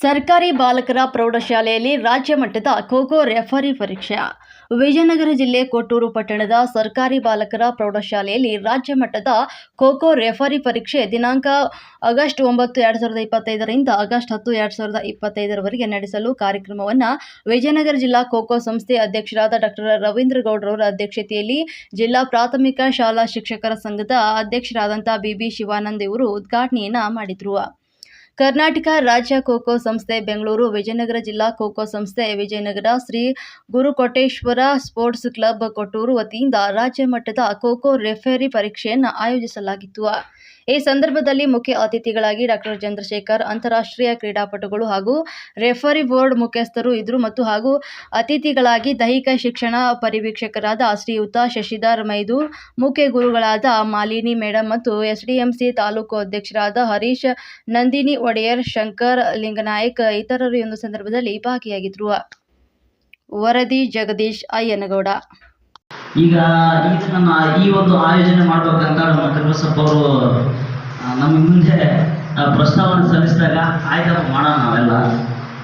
ಸರ್ಕಾರಿ ಬಾಲಕರ ಪ್ರೌಢಶಾಲೆಯಲ್ಲಿ ರಾಜ್ಯ ಮಟ್ಟದ ಖೋಖೋ ರೆಫರಿ ಪರೀಕ್ಷೆ. ವಿಜಯನಗರ ಜಿಲ್ಲೆ ಕೊಟ್ಟೂರು ಪಟ್ಟಣದ ಸರ್ಕಾರಿ ಬಾಲಕರ ಪ್ರೌಢಶಾಲೆಯಲ್ಲಿ ರಾಜ್ಯ ಮಟ್ಟದ ಖೋಖೋ ರೆಫರಿ ಪರೀಕ್ಷೆ ದಿನಾಂಕ ಆಗಸ್ಟ್ ಒಂಬತ್ತು ಎರಡು ಸಾವಿರದ ಇಪ್ಪತ್ತೈದರಿಂದ ಆಗಸ್ಟ್ ಹತ್ತು ಎರಡು ಸಾವಿರದ ಇಪ್ಪತ್ತೈದರವರೆಗೆ ನಡೆಸಲು ಕಾರ್ಯಕ್ರಮವನ್ನು ವಿಜಯನಗರ ಜಿಲ್ಲಾ ಖೋಖೋ ಸಂಸ್ಥೆ ಅಧ್ಯಕ್ಷರಾದ ಡಾಕ್ಟರ್ ರವೀಂದ್ರ ಗೌಡ್ರವರ ಅಧ್ಯಕ್ಷತೆಯಲ್ಲಿ ಜಿಲ್ಲಾ ಪ್ರಾಥಮಿಕ ಶಾಲಾ ಶಿಕ್ಷಕರ ಸಂಘದ ಅಧ್ಯಕ್ಷರಾದಂಥ ಬಿಬಿ ಶಿವಾನಂದ್ ಇವರು ಉದ್ಘಾಟನೆಯನ್ನು ಮಾಡಿದರು. ಕರ್ನಾಟಕ ರಾಜ್ಯ ಖೋಖೋ ಸಂಸ್ಥೆ ಬೆಂಗಳೂರು, ವಿಜಯನಗರ ಜಿಲ್ಲಾ ಖೋಖೋ ಸಂಸ್ಥೆ ವಿಜಯನಗರ, ಶ್ರೀ ಗುರುಕೋಟೇಶ್ವರ ಸ್ಪೋರ್ಟ್ಸ್ ಕ್ಲಬ್ ಕೊಟ್ಟೂರು ವತಿಯಿಂದ ರಾಜ್ಯ ಮಟ್ಟದ ಖೋಖೋ ರೆಫರಿ ಪರೀಕ್ಷೆಯನ್ನು ಆಯೋಜಿಸಲಾಗಿತ್ತು. ಈ ಸಂದರ್ಭದಲ್ಲಿ ಮುಖ್ಯ ಅತಿಥಿಗಳಾಗಿ ಡಾಕ್ಟರ್ ಚಂದ್ರಶೇಖರ್, ಅಂತಾರಾಷ್ಟ್ರೀಯ ಕ್ರೀಡಾಪಟುಗಳು ಹಾಗೂ ರೆಫರಿ ಬೋರ್ಡ್ ಮುಖ್ಯಸ್ಥರು ಇದ್ರು ಮತ್ತು ಹಾಗೂ ಅತಿಥಿಗಳಾಗಿ ದೈಹಿಕ ಶಿಕ್ಷಣ ಪರಿವೀಕ್ಷಕರಾದ ಶ್ರೀಯುತ ಶಶಿಧರ್ ಮೈದು, ಮುಖ್ಯ ಗುರುಗಳಾದ ಮಾಲಿನಿ ಮೇಡಮ್ ಮತ್ತು ಎಸ್ಡಿಎಂಸಿ ತಾಲೂಕು ಅಧ್ಯಕ್ಷರಾದ ಹರೀಶ್ ನಂದಿನಿ ಒಡೆಯರ್ ಶಂಕರ್ ಲಿಂಗನಾಯಕ್ ಇತರರು ಒಂದು ಸಂದರ್ಭದಲ್ಲಿ ಭಾಗಿಯಾಗಿದ್ರು. ವರದಿ ಜಗದೀಶ್ ಅಯ್ಯನಗೌಡ. ಈಗ ಇದನ್ನ ಈ ಒಂದು ಆಯೋಜನೆ ಮಾಡ್ಬೇಕಂತ ನಮ್ಮ ಕನ್ನಡಸಪ್ಪ ಅವರು ನಮ್ಮ ಮುಂದೆ ಪ್ರಸ್ತಾವನೆ ಸಲ್ಲಿಸಿದಾಗ ಆಯ್ತಪ್ಪ ಮಾಡೋಣ ನಾವೆಲ್ಲ.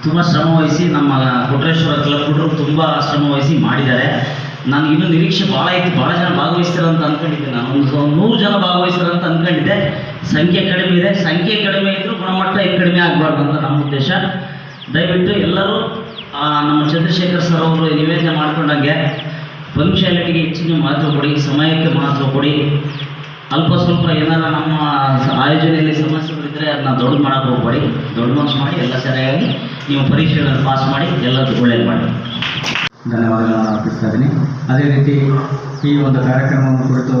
ತುಂಬ ಶ್ರಮ ವಹಿಸಿ ನಮ್ಮ ಕೊಟ್ರೇಶ್ವರ ಕ್ಲಬ್ ಹುಡುಗರು ತುಂಬ ಶ್ರಮ ವಹಿಸಿ ಮಾಡಿದ್ದಾರೆ. ನನಗೆ ಇನ್ನು ನಿರೀಕ್ಷೆ ಭಾಳ ಐತಿ ಭಾಳ ಜನ ಭಾಗವಹಿಸ್ತಾರೆ ಅಂತ ಅಂದ್ಕೊಂಡಿದ್ದೆ ನಾನು. ಒಂದು ನೂರು ಜನ ಭಾಗವಹಿಸ್ತಾರೆ ಅಂತ ಅಂದ್ಕೊಂಡಿದ್ದೆ ಸಂಖ್ಯೆ ಕಡಿಮೆ ಇದೆ. ಸಂಖ್ಯೆ ಕಡಿಮೆ ಇದ್ದರೂ ಗುಣಮಟ್ಟ ಕಡಿಮೆ ಆಗಬಾರ್ದು ಅಂತ ನಮ್ಮ ಉದ್ದೇಶ. ದಯವಿಟ್ಟು ಎಲ್ಲರೂ ನಮ್ಮ ಚಂದ್ರಶೇಖರ್ ಸರ್ ಅವರು ನಿವೇದನೆ ಮಾಡ್ಕೊಂಡಂಗೆ ಪಂಕ್ಚುಯಾಲಿಟಿಗೆ ಹೆಚ್ಚಿನ ಮಹತ್ವ ಕೊಡಿ, ಸಮಯಕ್ಕೆ ಮಹತ್ವ ಕೊಡಿ. ಅಲ್ಪ ಸ್ವಲ್ಪ ಏನಾರ ನಮ್ಮ ಆಯೋಜನೆಯಲ್ಲಿ ಸಮಸ್ಯೆಗಳಿದ್ದರೆ ಅದನ್ನ ದೊಡ್ಡ ಮಾಡೋಕೆ ಹೋಗ್ಬೇಡಿ. ದೊಡ್ಡ ಮನಸ್ಸು ಮಾಡಿ ಎಲ್ಲ ಸರಿಯಾಗಿ ನೀವು ಪರೀಕ್ಷೆಗಳನ್ನು ಪಾಸ್ ಮಾಡಿ ಎಲ್ಲದಕ್ಕೂ ಒಳ್ಳೇದು ಮಾಡಿ ಧನ್ಯವಾದಗಳನ್ನು ಅರ್ಪಿಸ್ತಾ ಇದ್ದೀನಿ. ಅದೇ ರೀತಿ ಈ ಒಂದು ಕಾರ್ಯಕ್ರಮವನ್ನು ಕುರಿತು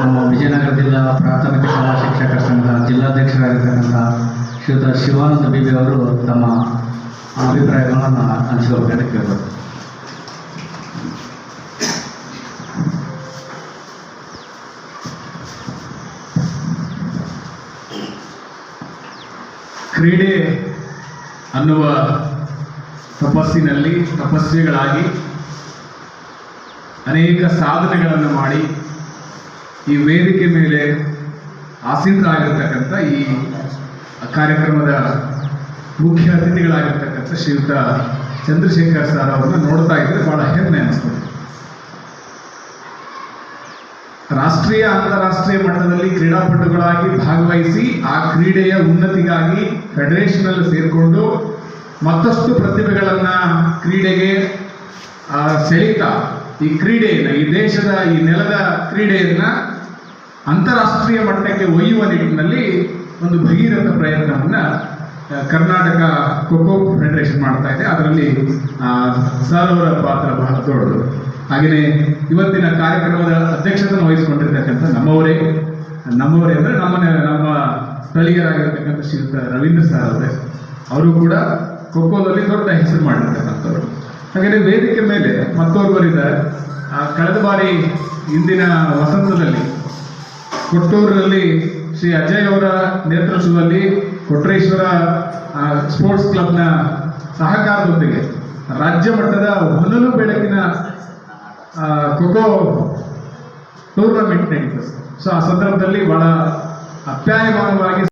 ನಮ್ಮ ವಿಜಯನಗರ ಜಿಲ್ಲಾ ಪ್ರಾಥಮಿಕ ಶಾಲಾ ಶಿಕ್ಷಕರ ಸಂಘದ ಜಿಲ್ಲಾಧ್ಯಕ್ಷರಾಗಿರ್ತಕ್ಕಂಥ ಶ್ರೀಯುತ ಶಿವಾನಂದ ಬಿಬಿ ಅವರು ತಮ್ಮ ಅಭಿಪ್ರಾಯಗಳನ್ನು ಹಂಚಿಕೊಳ್ಳಬೇಕಂತ ಕೇಳ್ಬೋದು. ಕ್ರೀಡೆ ಅನ್ನುವ ತಪಸ್ಸಿನಲ್ಲಿ ತಪಸ್ವಿಗಳಾಗಿ ಅನೇಕ ಸಾಧನೆಗಳನ್ನು ಮಾಡಿ ಈ ವೇದಿಕೆ ಮೇಲೆ ಆಸೀನರಾಗಿರ್ತಕ್ಕಂಥ ಈ ಕಾರ್ಯಕ್ರಮದ ಮುಖ್ಯ ಅತಿಥಿಗಳಾಗಿರ್ತಕ್ಕಂಥ ಶ್ರೀಯುತ ಚಂದ್ರಶೇಖರ್ ಸರ್ ಅವರನ್ನು ನೋಡ್ತಾ ಇದ್ರೆ ಬಹಳ ಹೆಮ್ಮೆ ಅನಿಸ್ತದೆ. ರಾಷ್ಟ್ರೀಯ, ಅಂತಾರಾಷ್ಟ್ರೀಯ ಮಟ್ಟದಲ್ಲಿ ಕ್ರೀಡಾಪಟುಗಳಾಗಿ ಭಾಗವಹಿಸಿ ಆ ಕ್ರೀಡೆಯ ಉನ್ನತಿಗಾಗಿ ಫೆಡರೇಷನ್ ಅಲ್ಲಿ ಸೇರಿಕೊಂಡು ಮತ್ತಷ್ಟು ಪ್ರತಿಭೆಗಳನ್ನ ಕ್ರೀಡೆಗೆ ಸೆಳೀತಾ ಈ ಕ್ರೀಡೆಯನ್ನ, ಈ ದೇಶದ, ಈ ನೆಲದ ಕ್ರೀಡೆಯನ್ನ ಅಂತಾರಾಷ್ಟ್ರೀಯ ಮಟ್ಟಕ್ಕೆ ಒಯ್ಯುವ ನಿಟ್ಟಿನಲ್ಲಿ ಒಂದು ಭಗೀರಥ ಪ್ರಯತ್ನವನ್ನ ಕರ್ನಾಟಕ ಖೋಖೋ ಫೆಡರೇಷನ್ ಮಾಡ್ತಾ ಇದೆ. ಅದರಲ್ಲಿ ಸಾಲವರ ಪಾತ್ರ ಬಹಳ ದೊಡ್ಡದು. ಹಾಗೆಯೇ ಇವತ್ತಿನ ಕಾರ್ಯಕ್ರಮದ ಅಧ್ಯಕ್ಷತೆಯನ್ನು ವಹಿಸಿಕೊಂಡಿರ್ತಕ್ಕಂಥ ನಮ್ಮವರೇ ನಮ್ಮವರೇ ಅಂದರೆ ನಮ್ಮನೆ ನಮ್ಮ ಸ್ಥಳೀಯರಾಗಿರ್ತಕ್ಕಂಥ ಶ್ರೀಯುತ ರವೀಂದ್ರ ಸರ್ ಅವರೇ. ಅವರು ಕೂಡ ಖೋಖೋದಲ್ಲಿ ದೊಡ್ಡ ಹೆಸರು ಮಾಡಿರ್ತಕ್ಕಂಥವ್ರು. ಹಾಗೆಯೇ ವೇದಿಕೆ ಮೇಲೆ ಮತ್ತೋರ್ವರಿದ್ದಾರೆ ಆ, ಕಳೆದ ಬಾರಿ ಇಂದಿನ ವಸಂತದಲ್ಲಿ ಕೊಟ್ಟೂರಿನಲ್ಲಿ ಶ್ರೀ ಅಜಯ್ ಅವರ ನೇತೃತ್ವದಲ್ಲಿ ಕೊಟ್ರೇಶ್ವರ ಸ್ಪೋರ್ಟ್ಸ್ ಕ್ಲಬ್ನ ಸಹಕಾರದೊಂದಿಗೆ ರಾಜ್ಯ ಮಟ್ಟದ ಹೊನಲು ಬೆಳಕಿನ ಖೋಖೋ ಟೂರ್ನಮೆಂಟ್ ನಡೀತು. ಸೊ ಆ ಸಂದರ್ಭದಲ್ಲಿ ಬಹಳ ಅಪ್ಯಾಯಮಾನವಾಗಿ